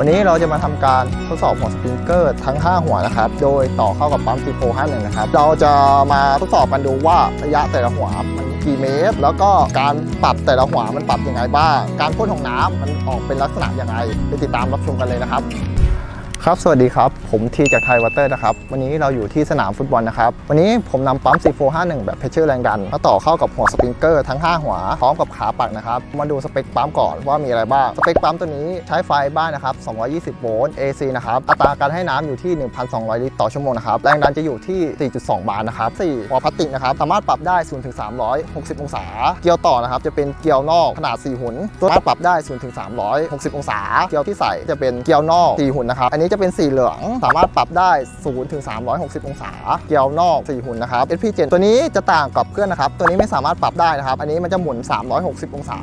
วันนี้เราจะมาทำการทดสอบหัวสปริงเกอร์ทั้ง 5 หัวนะครับ โดยต่อเข้ากับปั๊มซีโฟห้าหนึ่งนะครับ เราจะมาทดสอบกันดูว่าระยะแต่ละหัวมันกี่เมตร แล้วก็การปรับแต่ละหัวมันปรับยังไงบ้าง การพ่นของน้ำมันออกเป็นลักษณะยังไง ไปติดตามรับชมกันเลยนะครับ ครับสวัสดีครับ ผมทีจากไทยวอเตอร์นะครับ วันนี้เราอยู่ที่สนามฟุตบอลนะครับ วันนี้ผมนำปั๊ม C451 แบบเพชเชอร์แรงดันมาต่อเข้ากับหัวสปริงเกอร์ทั้ง 5 หัว พร้อมกับขาปักนะครับ มาดูสเปคปั๊มก่อนว่ามีอะไรบ้าง สเปคปั๊มตัวนี้ใช้ไฟบ้านนะครับ 220 โวลต์ AC นะครับ อัตราการให้น้ำอยู่ที่ 1,200 ลิตรต่อชั่วโมงนะครับ แรงดันจะอยู่ที่ 4.2 บาร์นะครับ4หัวพลาสติกนะครับ สามารถปรับได้0ถึง360 องศา เกียวต่อนะครับ จะเป็นเกียวนอกขนาด 4 หุ่นสามารถปรับได้0ถึง360 องศา เกียวที่ใส่จะเป็นเกียวนอก 4 หุ่นนะครับ อันนี้จะเป็นสีเหลือง สามารถปรับได้ 0 ถึง 360 องศา เกียวนอก4หุ่นนะครับ SP7 ตัวนี้จะต่างกับเพื่อนนะครับ ตัวนี้ไม่สามารถปรับได้นะครับ อันนี้มันจะหมุน 360 องศา